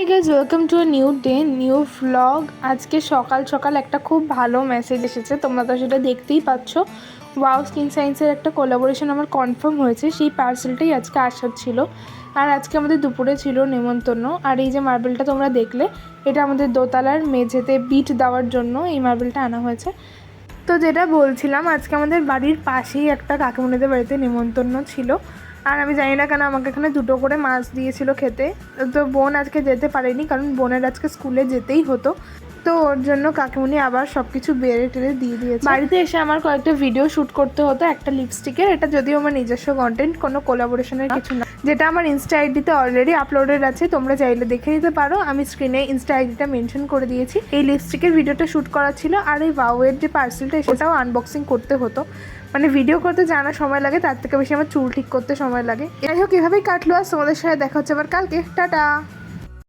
Hi guys welcome to new day new vlog আজকে সকাল সকাল একটা খুব ভালো মেসেজ এসেছে। তোমরা তো সেটা দেখতেই পাচ্ছ। ওয়াও স্কিন সায়েন্সের একটা কোলাবোরেশন আমার কনফার্ম হয়েছে। সেই পার্সেলটাই আজকে আসার ছিল। আর আজকে আমাদের দুপুরে ছিল নেমন্তন্ন। আর এই যে মার্বেলটা তোমরা দেখলে, এটা আমাদের দোতলার মেঝেতে বিট দেওয়ার জন্য এই মার্বেলটা আনা হয়েছে। তো যেটা বলছিলাম, আজকে আমাদের বাড়ির পাশেই একটা কাকিমুনিদের বাড়িতে নেমন্তন্ন ছিল। আর আমি জানি না কেন আমাকে এখানে দুটো করে মাছ দিয়েছিল খেতে। তো বোন আজকে যেতে পারেনি, কারণ বোনের আজকে স্কুলে যেতেই হতো। তো ওর জন্য কাকিমুনি আবার সব কিছু বেড়ে টেড়ে দিয়ে দিয়েছে। বাড়িতে এসে আমার কয়েকটা ভিডিও শ্যুট করতে হতো, একটা লিপস্টিকের এটা যদিও আমার নিজস্ব কন্টেন্ট কোনো কোলাবোরেশনের কিছু না। যেটা আমার ইনস্টা আইডিতে অলরেডি আপলোডেড আছে, তোমরা চাইলে দেখে নিতে পারো। আমি স্ক্রিনে ইনস্টা আইডিটা মেনশন করে দিয়েছি। এই লিপস্টিকের ভিডিওটা শ্যুট করা ছিল আর এই বাউয়ের যে পার্সেলটা সেটাও আনবক্সিং করতে হতো। মানে ভিডিও করতে জানা সময় লাগে, তার থেকে বেশি আমার চুল ঠিক করতে সময় লাগে। যাই হোক, এভাবেই কাটলো। আর তোমাদের সাথে দেখা হচ্ছে আবার কালকে। টাটা!